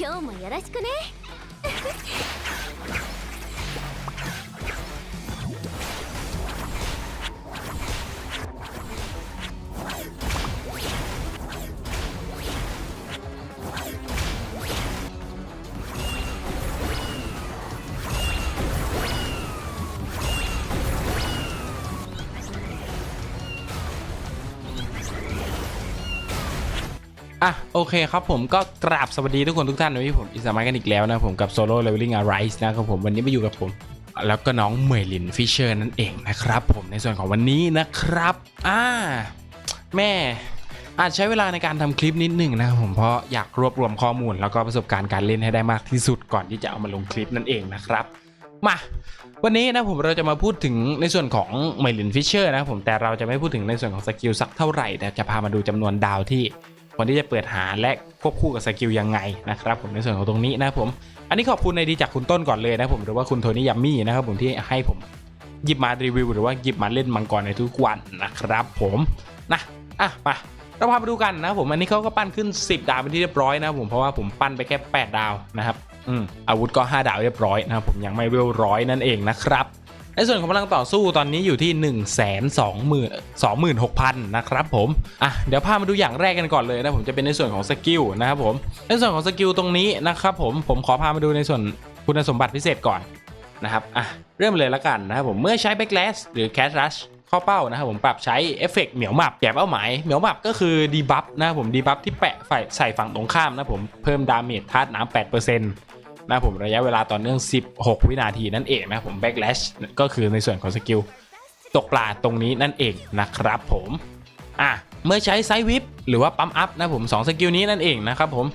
今日もよろしくね。 อะโอเคครับผมก็กราบสวัสดีทุกคนทุกท่านวันนี้ผมอิสมากันอีกแล้วนะผมกับ Solo Leveling Arise นะครับผมวันนี้มาอยู่กับผม แล้วก็น้องเมลินฟิชเชอร์นั่นเองนะครับผมในส่วนของวันนี้นะครับอ่าแม่อาจใช้เวลาในการทำคลิปนิดหนึ่งนะครับผมเพราะอยากรวบรวมข้อมูล แล้วก็ประสบการณ์การเล่นให้ได้มากที่สุดก่อนที่จะเอามาลงคลิปนั่นเองนะครับมาวันนี้นะผมเราจะมาพูดถึงในส่วนของไมลินฟิชเชอร์นะผมแต่เราจะไม่พูดถึงในส่วนของสกิลสักเท่าไหร่แต่จะพามาดูจำนวนดาวที่ คนที่จะเปิดหาและควบคู่กับสกิลยังไงนะครับผมในส่วนของตรงนี้นะผม อันนี้ขอบคุณในดีจากคุณต้นก่อนเลยนะผมหรือว่าคุณโทนี่ยัมมี่นะครับผมที่ให้ผมหยิบมารีวิว หรือว่าหยิบมาเล่นมังกรในทุกวันนะครับผมนะอะมาเราพามาดูกันนะผมอันนี้เขาก็ปั้นขึ้น 10 ดาวเป็นที่เรียบร้อยนะผมเพราะว่าผมปั้นไปแค่ 8 ดาวนะครับอืมอาวุธก็ 5 ดาวเรียบร้อยนะครับผมยังไม่เวลร้อยนั่นเองนะครับ ในส่วนของพลังต่อสู้ตอนนี้อยู่ที่ 1 2 0 0 0 26,000นะครับผมอะเดี๋ยวพามาดูอย่างแรกกันก่อนเลยนะผมจะเป็นในส่วนของสกิลนะครับผมในส่วนของสกิลตรงนี้นะครับผมผมขอพามาดูในส่วนคุณสมบัติพิเศษก่อนนะครับอะเริ่มเลยละกันนะครับผมเมื่อใช้ Backlash หรือ Cash Rush เข้าเป้านะครับผมปรับใช้เอฟเฟกต์เหมียวหมับแก่เป้าหมายเหมียวหมับก็คือดีบัฟนะครับผมดีบัฟที่แปะใส่ฝั่งตรงข้ามนะผมเพิ่มดาเมจธาตุน้ำ8%น นะผมระยะเวลาต่อเนื่อง 16 วินาทีนั่นเองนะผม Backlash ก็คือในส่วนของสกิลตกปลาตรงนี้นั่นเองนะครับผมอะเมื่อใช้ไซวิปหรือว่าปั๊มอัพนะผมสองสกิลนี้นั่นเองนะครับผม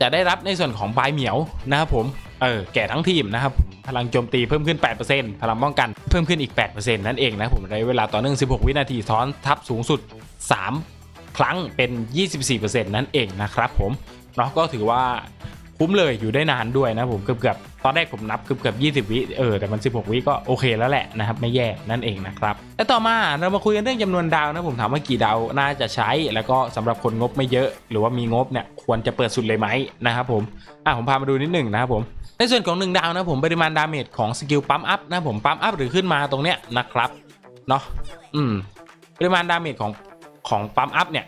จะได้รับในส่วนของบายเหมียวนะครับผมเออแก่ทั้งทีมนะครับผมพลังโจมตีเพิ่มขึ้น 8%พลังป้องกันเพิ่มขึ้นอีก 8%นั่นเองนะผมระยะเวลาต่อเนื่อง 16 วินาทีซ้อนทับสูงสุด 3 ครั้งเป็น 24%นั่นเองนะครับผมเนาะก็ถือว่า คุ้มเลยอยู่ได้นานด้วยนะผมเกือบๆตอนแรกผมนับเกือบๆ20 วิเออแต่มัน 16 วิก็โอเคแล้วแหละนะครับไม่แย่นั่นเองนะครับและต่อมาเรามาคุยกันเรื่องจำนวนดาวนะผมถามว่ากี่ดาวน่าจะใช้ แล้วก็สำหรับคนงบไม่เยอะ หรือว่ามีงบเนี่ยควรจะเปิดสุดเลยไหมนะครับผมอะผมพามาดูนิดหนึ่งนะครับผมในส่วนของ 1 ดาวนะผมปริมาณดาเมจของสกิลปั๊มอัพนะผมปั๊มอัพหรือขึ้นมาตรงเนี้ยนะครับเนาะอืมปริมาณดาเมจของของปั๊มอัพเนี่ย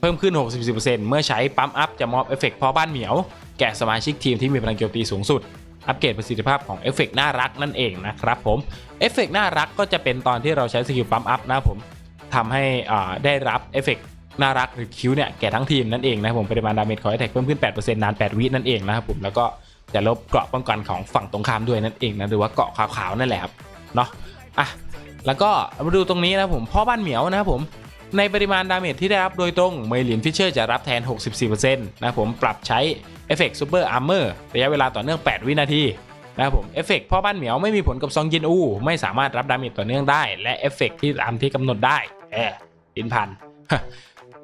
เพิ่มขึ้น 64%เมื่อใช้ปั๊มอัพจะมอบเอฟเฟกต์พ่อบ้านเหมียว แก่สมาชิกทีมที่มีพลังโจมตีสูงสุด อัปเกรดประสิทธิภาพของเอฟเฟกต์น่ารักนั่นเองนะครับผมเอฟเฟกต์น่ารักก็จะเป็นตอนที่เราใช้สกิลปั๊มอัพนะครับผมทำให้อ่าได้รับเอฟเฟกต์น่ารักหรือคิวเนี่ยแก่ทั้งทีมนั่นเองนะครับผมปริมาณดาเมจของแอตแทกเพิ่มขึ้น 8%นาน 8 วินั่นเองนะครับผมแล้วก็จะลบเกราะป้องกันของฝั่งตรงข้ามด้วยนั่นเองนะหรือว่าเกาะขาวๆนั่นแหละครับเนาะอะแล้วก็มาดูตรงนี้นะผมพ่อบ้านเหมียวนะครับผม ในปริมาณดาเมจที่ได้รับโดยตรงเมลินฟิชเชอร์จะรับแทน 64%นะผมปรับใช้เอฟเฟกต์ซูเปอร์อาร์เมอร์ระยะเวลาต่อเนื่อง 8 วินาทีนะครับผมเอฟเฟกต์พ่อบ้านเหมียวไม่มีผลกับซองยินอู ไม่สามารถรับดาเมจต่อเนื่องได้ และเอฟเฟกต์ที่ตามที่กำหนดได้แอบดินพัน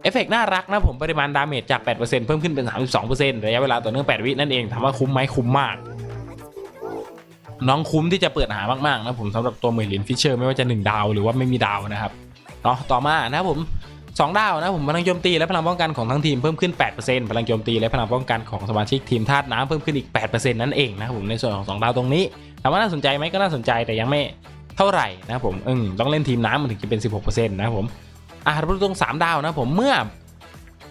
เอฟเฟกต์น่ารักนะผมปริมาณดาเมจจาก 8%เพิ่มขึ้นเป็น 32%ระยะเวลาต่อเนื่อง 8 วินั่นเองถามว่าคุ้มไหมคุ้มมาก น้องคุ้มที่จะเปิดหามากๆนะผมสำหรับตัวเมลินฟิชเชอร์ไม่ว่าจะ 1 ดาวหรือว่าไม่มีดาวนะครับ เนาะต่อมานะครับผม2ดาวนะผมพลังโจมตีและพลังป้องกันของทั้งทีมเพิ่มขึ้น 8%พลังโจมตีและพลังป้องกันของสมาชิกทีมธาตุน้ำเพิ่มขึ้นอีก 8%นั่นเองนะครับผมในส่วนของ 2 ดาวตรงนี้ถามว่าน่าสนใจไหมก็น่าสนใจแต่ยังไม่เท่าไหร่นะครับผมอืมต้องเล่นทีมน้ำมันถึงจะเป็น 16%นะครับผมอะเราดูตรง3ดาวนะผมเมื่อ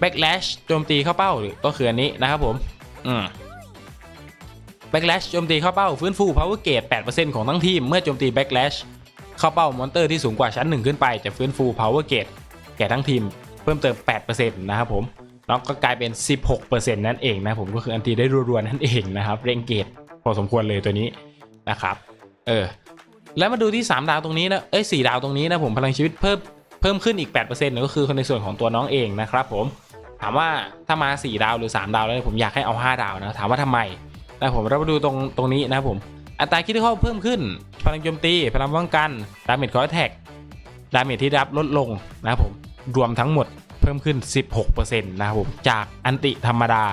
backlash โจมตีเข้าเป้าหรือก็คืออันนี้นะครับผมอืม backlash โจมตีเข้าเป้าฟื้นฟู power gauge 8%ของทั้งทีมเมื่อโจมตี backlash เข้าเป้ามอนเตอร์ที่สูงกว่าชั้น 1 ขึ้นไปจะฟื้นฟู power gauge แก่ทั้งทีมเพิ่มเติม 8%นะครับผมแล้วก็กลายเป็น 16%นั่นเองนะผมก็คืออันตีได้รัวๆนั่นเองนะครับเร่งเกตพอสมควรเลยตัวนี้นะครับเออแล้วมาดูที่ 3 ดาวตรงนี้นะเอ้ย4ดาวตรงนี้นะผมพลังชีวิตเพิ่มเพิ่มขึ้นอีก 8%ก็คือในส่วนของตัวน้องเองนะครับผมถามว่าถ้ามา 4 ดาวหรือ 3 ดาวแล้วผมอยากให้เอา 5 ดาวนะถามว่าทำไมนะผมเรามาดูตรงตรงนี้นะผม อัตราคิดที่เข้าเพิ่มขึ้น พลังโจมตี พลังป้องกัน ดาเมจคอร์แท็กดาเมจที่รับลดลงนะครับผม รวมทั้งหมดเพิ่มขึ้น 16%นะครับผม จากอันติธรรมดา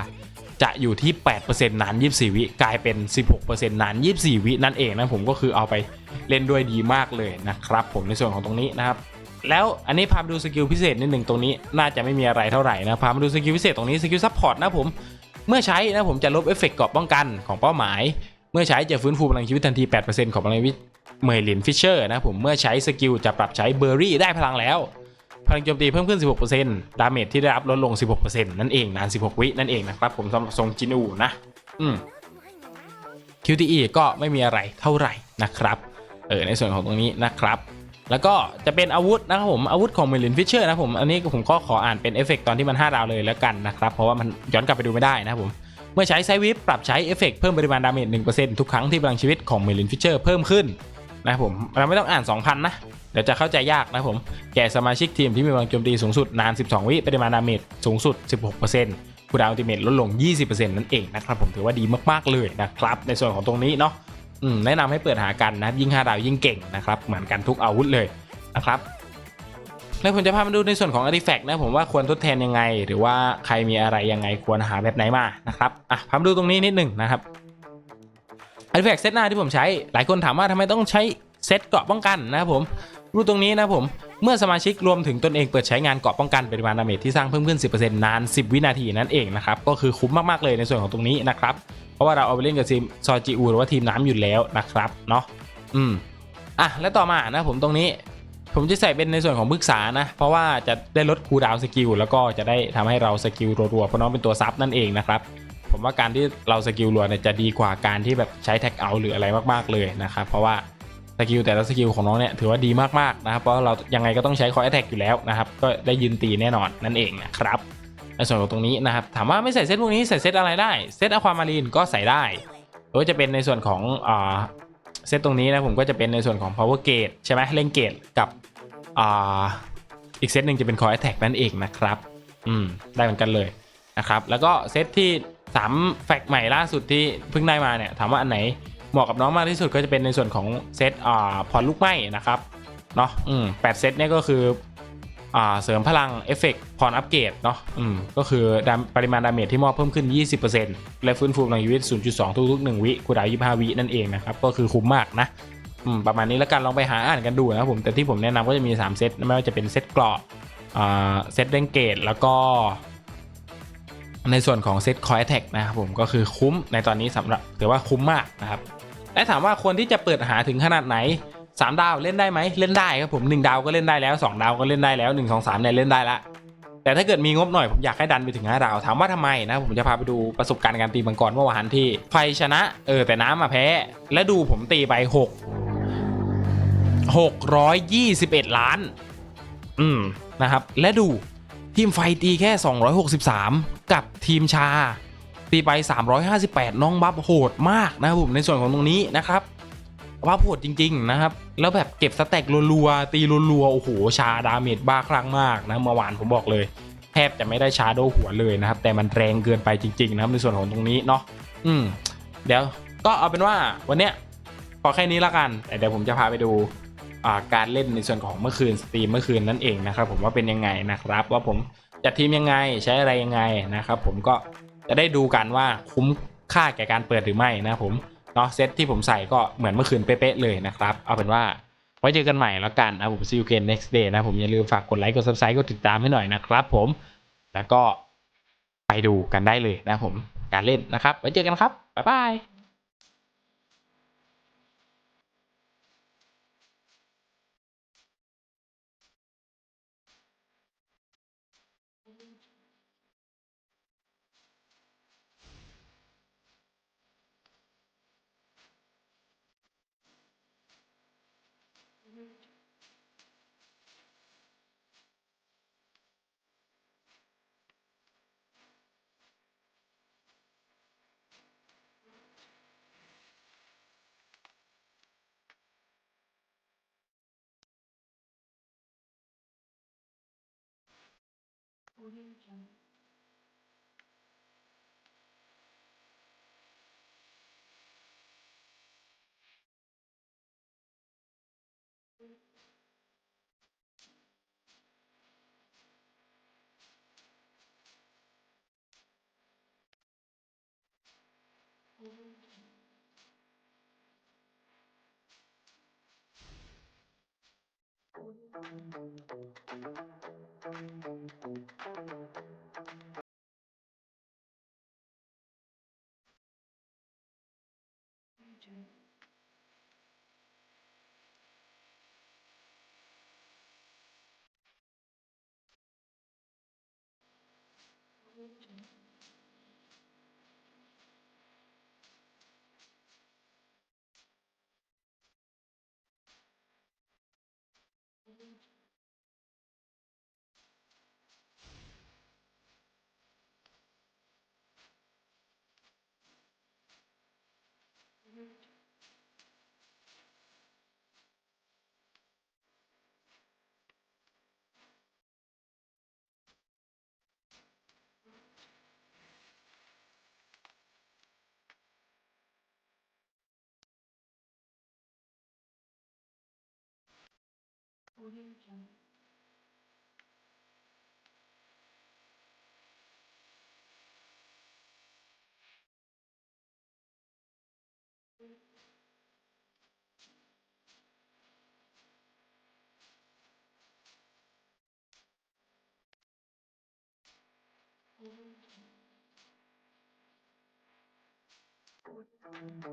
จะอยู่ที่ 8%นาน 24 วิกลายเป็น 16%นาน 24 วินั่นเองนะผมก็คือเอาไปเล่นด้วยดีมากเลยนะครับผมในส่วนของตรงนี้นะครับ แล้วอันนี้พามาดูสกิลพิเศษนิดหนึ่งตรงนี้น่าจะไม่มีอะไรเท่าไหร่นะพามาดูสกิลพิเศษตรงนี้สกิลซัพพอร์ตนะผมเมื่อใช้นะผมจะลบเอฟเฟกต์กราะป้องกันของเป้าหมาย เมื่อใช้จะฟื้นฟูพลังชีวิตทันที 8%ของพลังชีวิตเมย์ลินฟิชเชอร์นะผมเมื่อใช้สกิลจะปรับใช้เบอร์รี่ได้พลังแล้ว พลังโจมตีเพิ่มขึ้น 16%ดาเมจที่ได้รับลดลง 16%นั่นเองนาน 16 วินั่นเองนะครับผมสำหรับทรงจินูนะ อืม QTE ก็ไม่มีอะไรเท่าไหร่นะครับ เออในส่วนของตรงนี้นะครับ แล้วก็จะเป็นอาวุธนะครับผมอาวุธของเมลินฟิชเชอร์นะผมอันนี้ผมก็ขออ่านเป็นเอฟเฟกตอนที่มัน 5 ดาวเลยแล้วกันนะครับเพราะว่ามันย้อนกลับไปดูไม่ได้นะครับผม เมื่อใช้ไซวิปปรับใช้เอฟเฟกเพิ่มปริมาณดาเมจ1%ทุกครั้งที่พลังชีวิตของเมลินฟิชเชอร์เพิ่มขึ้นนะครับผมเราไม่ต้องอ่าน 2,000 นะ เดี๋ยวจะเข้าใจยากนะผม แก่สมาชิกทีมที่มีพลังโจมตีสูงสุดนาน 12 วิปริมาณดาเมจสูงสุด 16%คูดาวอัลติเมทลดลง 20%นั่นเองนะครับผมถือว่าดีมากๆเลยนะครับ ในส่วนของตรงนี้เนาะแนะนำให้เปิดหากันนะครับยิ่ง 5 ดาวยิ่งเก่งนะครับเหมือนกันทุกอาวุธเลยนะครับ แล้วผมจะพามาดูในส่วนของ artifact นะผมว่าควรทดแทนยังไง หรือว่าใครมีอะไรยังไงควรหาแบบไหนมานะครับอะพามาดูตรงนี้นิดหนึ่งนะครับ artifact เซตหน้าที่ผมใช้ หลายคนถามว่าทำไมต้องใช้เซตเกราะป้องกันนะครับผมดูตรงนี้นะผมเมื่อสมาชิกรวมถึงตนเองเปิดใช้งานเกาะป้องกันปริมาณดาเมจที่สร้างเพิ่มขึ้น 10%นาน 10 วินาทีนั่นเองนะครับก็คือคุ้มมากๆเลยในส่วนของตรงนี้นะครับเพราะว่าเราเอาไปเล่นกับทีมซอจิอูหรือว่าทีมน้ำอยู่แล้วนะครับเนาะอืมอะและต่อมานะผมตรงนี้ ผมจะใส่เป็นในส่วนของปรึกษานะ เพราะว่าจะได้ลดคูลดาวน์สกิลแล้วก็จะได้ทำให้เราสกิลรัวๆเพราะน้องเป็นตัวซับนั่นเองนะครับผมว่าการที่เราสกิลรัวเนี่ยจะดีกว่าการที่แบบใช้แท็กเอาหรืออะไรมากๆเลยนะครับเพราะว่าสกิลแต่ละสกิลของน้องเนี่ยถือว่าดีมากๆนะครับเพราะเรายังไงก็ต้องใช้คอยแท็กอยู่แล้วนะครับก็ได้ยืนตีแน่นอนนั่นเองนะครับในส่วนของตรงนี้นะครับถามว่าไม่ใส่เซตพวกนี้ใส่เซตอะไรได้เซตอะความารีนก็ใส่ได้หรือว่าจะเป็นในส่วนของอ่า เซตตรงนี้นะผมก็จะเป็นในส่วนของ power gate ใช่ไหมเล่นเกตกับอ่าอีกเซตหนึ่งจะเป็น core attack นั่นเองนะครับ อืม ได้เหมือนกันเลยนะครับ แล้วก็เซตที่ 3 แฟกใหม่ล่าสุดที่เพิ่งได้มาเนี่ย ถามว่าอันไหนเหมาะกับน้องมากที่สุดก็จะเป็นในส่วนของเซตอ่าพอลูกไหม้นะครับ เนาะอืมแปดเซตเนี่ยก็คือ เสริมพลังเอฟเฟกต์พรอัปเกรดเนาะอืมก็คือปริมาณดาเมจที่มอบเพิ่มขึ้น 20%และฟื้นฟูพลังชีวิต 0.2 ทุกๆ 1 วิคูดาว25 วินั่นเองนะครับ ก็คือคุ้มมากนะอืมประมาณนี้แล้วกันลองไปหาอ่านกันดูนะครับผม แต่ที่ผมแนะนำก็จะมี 3 เซตไม่ว่าจะเป็นเซตเกราะอ่าเซตเล่นเกตแล้วก็ ในส่วนของเซตคอยแท็กนะครับผมก็คือคุ้มในตอนนี้สำหรับถือว่าคุ้มมากนะครับและถามว่าควรที่จะเปิดหาถึงขนาดไหน 3ดาวเล่นได้ไหมเล่นได้ครับผม1ดาวก็เล่นได้แล้ว2ดาวก็เล่นได้แล้ว1 2 3เนี่ยเล่นได้ละแต่ถ้าเกิดมีงบหน่อยผมอยากให้ดันไปถึง5ดาวถามว่าทำไมนะผมจะพาไปดูประสบการณ์การตีมังกรเมื่อวานที่ไฟชนะเออแต่น้ำมาแพ้ และดูผมตีไป6 621ล้าน อืมนะครับ และดูทีมไฟตีแค่ 263 กับทีมชา ตีไป 358 น้องบัฟโหดมากนะครับผมในส่วนของตรงนี้นะครับ บัฟโหดจริง ๆ นะครับ แล้วแบบเก็บสแต็กรัวๆตีรัวๆโอ้โหชาดาเมจบ้าคลั่งมากนะเมื่อวานผมบอกเลย แทบจะไม่ได้ชาโดหัวเลยนะครับ แต่มันแรงเกินไปจริง ๆ นะครับในส่วนของตรงนี้เนาะอืมเดี๋ยวก็เอาเป็นว่าวันเนี้ยพอแค่นี้ละกันแต่เดี๋ยวผมจะพาไปดูการเล่นในส่วนของเมื่อคืนสตรีมเมื่อคืนนั่นเองนะครับ ผมว่าเป็นยังไงนะครับ ว่าผมจัดทีมยังไงใช้อะไรยังไงนะครับ ผมก็จะได้ดูกันว่าคุ้มค่าแก่การเปิดหรือไม่นะผม เนาะเซตที่ผมใส่ก็เหมือนเมื่อคืนเป๊ะๆเลยนะครับ เอาเป็นว่าไว้เจอกันใหม่แล้วกันนะผม see you again next day นะผมอย่าลืมฝากกดไลค์กด subscribe กดติดตามให้หน่อยนะครับผมแล้วก็ไปดูกันได้เลยนะผมการเล่นนะครับ ไว้เจอกันครับ บ๊ายบาย 我跟你讲。Mhm. Thank you. 고릴정 고릴정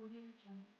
audio jungle.